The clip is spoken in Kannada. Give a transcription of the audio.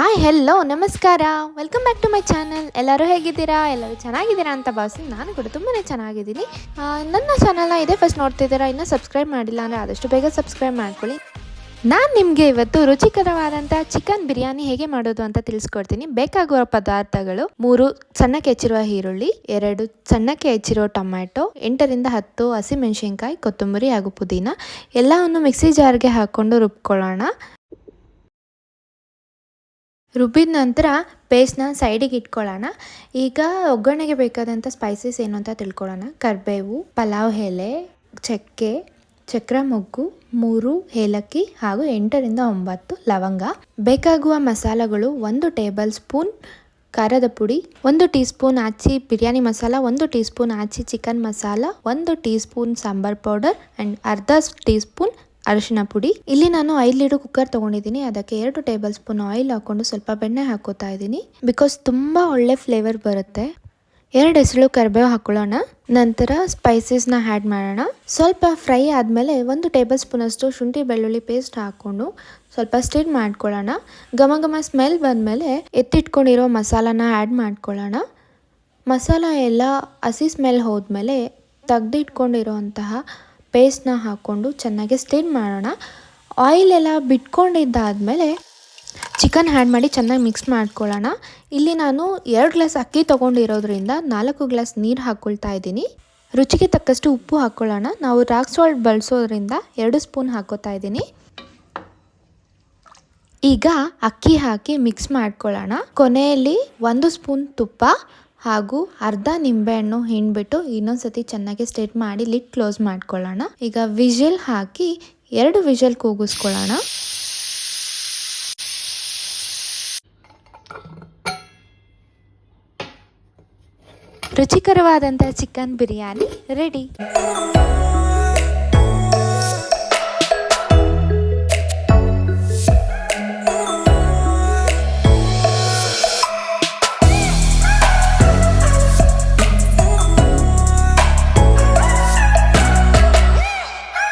ಹಾಯ್ ಹೆಲ್ಲೋ ನಮಸ್ಕಾರ. Welcome back to my channel ಎಲ್ಲರೂ ಹೇಗಿದ್ದೀರಾ? ಎಲ್ಲರೂ ಚೆನ್ನಾಗಿದ್ದೀರಾ ಅಂತ ಭಾವಿಸಿ ನಾನು ಕೂಡ ತುಂಬಾ ಚೆನ್ನಾಗಿದ್ದೀನಿ. ನನ್ನ ಚಾನಲ್ನ ಇದೇ ಫಸ್ಟ್ ನೋಡ್ತಿದ್ದೀರಾ? ಇನ್ನೂ ಸಬ್ಸ್ಕ್ರೈಬ್ ಮಾಡಿಲ್ಲ ಅಂದರೆ ಆದಷ್ಟು ಬೇಗ ಸಬ್ಸ್ಕ್ರೈಬ್ ಮಾಡ್ಕೊಳ್ಳಿ. ನಾನು ನಿಮಗೆ ಇವತ್ತು ರುಚಿಕರವಾದಂಥ ಚಿಕನ್ ಬಿರಿಯಾನಿ ಹೇಗೆ ಮಾಡೋದು ಅಂತ ತಿಳಿಸ್ಕೊಡ್ತೀನಿ. ಬೇಕಾಗುವ ಪದಾರ್ಥಗಳು ಮೂರು, ಸಣ್ಣಕ್ಕೆ ಹೆಚ್ಚಿರುವ ಈರುಳ್ಳಿ, ಎರಡು, ಸಣ್ಣಕ್ಕೆ ಹೆಚ್ಚಿರುವ ಟೊಮ್ಯಾಟೊ, ಎಂಟರಿಂದ ಹತ್ತು ಹಸಿಮೆಣಸಿನ್ಕಾಯಿ, ಕೊತ್ತಂಬರಿ ಹಾಗೂ ಪುದೀನ. ಎಲ್ಲವನ್ನು ಮಿಕ್ಸಿ ಜಾರ್ಗೆ ಹಾಕ್ಕೊಂಡು ರುಬ್ಕೊಳ್ಳೋಣ. ರುಬ್ಬಿದ ನಂತರ ಪೇಸ್ಟ್ನ ಸೈಡಿಗೆ ಇಟ್ಕೊಳ್ಳೋಣ. ಈಗ ಒಗ್ಗರಣೆಗೆ ಬೇಕಾದಂಥ ಸ್ಪೈಸಸ್ ಏನು ಅಂತ ತಿಳ್ಕೊಳ್ಳೋಣ. ಕರಿಬೇವು, ಪಲಾವ್, ಎಲೆ, ಚಕ್ಕೆ ಚಕ್ರ ಮೊಗ್ಗು ಮೂರು, ಏಲಕ್ಕಿ ಹಾಗೂ ಎಂಟರಿಂದ ಒಂಬತ್ತು ಲವಂಗ. ಬೇಕಾಗುವ ಮಸಾಲಗಳು ಒಂದು ಟೇಬಲ್ ಸ್ಪೂನ್ ಖಾರದ ಪುಡಿ, ಒಂದು ಟೀ ಸ್ಪೂನ್ ಆಚಿ ಬಿರಿಯಾನಿ ಮಸಾಲ, ಒಂದು tea spoon Aachi chicken masala, ಒಂದು tea spoon sambar powder and ಅರ್ಧ ಟೀ ಸ್ಪೂನ್ ಅರಿಶಿನ ಪುಡಿ. ಇಲ್ಲಿ ನಾನು ಐದು ಲೀಟರ್ ಕುಕ್ಕರ್ ತಗೊಂಡಿದ್ದೀನಿ. ಅದಕ್ಕೆ ಎರಡು ಟೇಬಲ್ ಸ್ಪೂನ್ ಆಯಿಲ್ ಹಾಕೊಂಡು ಸ್ವಲ್ಪ ಬೆಣ್ಣೆ ಹಾಕೋತಾ ಇದ್ದೀನಿ. ಬಿಕಾಸ್ ತುಂಬ ಒಳ್ಳೆ ಫ್ಲೇವರ್ ಬರುತ್ತೆ. ಎರಡು ಹೆಸರು ಕರಿಬೇವು ಹಾಕೊಳ್ಳೋಣ. ನಂತರ ಸ್ಪೈಸಸ್ನ ಆ್ಯಡ್ ಮಾಡೋಣ. ಸ್ವಲ್ಪ ಫ್ರೈ ಆದಮೇಲೆ ಒಂದು ಟೇಬಲ್ ಸ್ಪೂನಷ್ಟು ಶುಂಠಿ ಬೆಳ್ಳುಳ್ಳಿ ಪೇಸ್ಟ್ ಹಾಕ್ಕೊಂಡು ಸ್ವಲ್ಪ ಸ್ಟಿರ್ ಮಾಡ್ಕೊಳ್ಳೋಣ. ಘಮ ಘಮ ಸ್ಮೆಲ್ ಬಂದಮೇಲೆ ಎತ್ತಿಟ್ಕೊಂಡಿರೋ ಮಸಾಲಾನ ಆ್ಯಡ್ ಮಾಡ್ಕೊಳ್ಳೋಣ. ಮಸಾಲ ಎಲ್ಲ ಹಸಿ ಸ್ಮೆಲ್ ಹೋದ್ಮೇಲೆ ತೆಗ್ದಿಟ್ಕೊಂಡಿರೋಂತಹ ಪೇಸ್ಟ್ನ ಹಾಕ್ಕೊಂಡು ಚೆನ್ನಾಗಿ ಸ್ಟಿರ್ ಮಾಡೋಣ. ಆಯಿಲ್ ಎಲ್ಲ ಬಿಟ್ಕೊಂಡಿದ್ದಾದಮೇಲೆ ಚಿಕನ್ ಆ್ಯಡ್ ಮಾಡಿ ಚೆನ್ನಾಗಿ ಮಿಕ್ಸ್ ಮಾಡ್ಕೊಳ್ಳೋಣ. ಇಲ್ಲಿ ನಾನು ಎರಡು ಗ್ಲಾಸ್ ಅಕ್ಕಿ ತೊಗೊಂಡಿರೋದ್ರಿಂದ ನಾಲ್ಕು ಗ್ಲಾಸ್ ನೀರು ಹಾಕ್ಕೊಳ್ತಾ ಇದ್ದೀನಿ. ರುಚಿಗೆ ತಕ್ಕಷ್ಟು ಉಪ್ಪು ಹಾಕ್ಕೊಳ್ಳೋಣ. ನಾವು ರಾಕ್ ಸಾಲ್ಟ್ ಬಳಸೋದ್ರಿಂದ ಎರಡು ಸ್ಪೂನ್ ಹಾಕೋತಾ ಇದ್ದೀನಿ. ಈಗ ಅಕ್ಕಿ ಹಾಕಿ ಮಿಕ್ಸ್ ಮಾಡ್ಕೊಳ್ಳೋಣ. ಕೊನೆಯಲ್ಲಿ ಒಂದು ಸ್ಪೂನ್ ತುಪ್ಪ ಹಾಗೂ ಅರ್ಧ ನಿಂಬೆಹಣ್ಣು ಹಿಂಡ್ಬಿಟ್ಟು ಇನ್ನೊಂದ್ಸತಿ ಚೆನ್ನಾಗಿ ಸ್ಟೇಟ್ ಮಾಡಿ ಲಿಡ್ ಕ್ಲೋಸ್ ಮಾಡ್ಕೊಳ್ಳೋಣ. ಈಗ ವಿಜಿಲ್ ಹಾಕಿ ಎರಡು ವಿಜಲ್ ಕೂಗಿಸ್ಕೊಳ್ಳೋಣ. ರುಚಿಕರವಾದಂಥ ಚಿಕನ್ ಬಿರಿಯಾನಿ ರೆಡಿ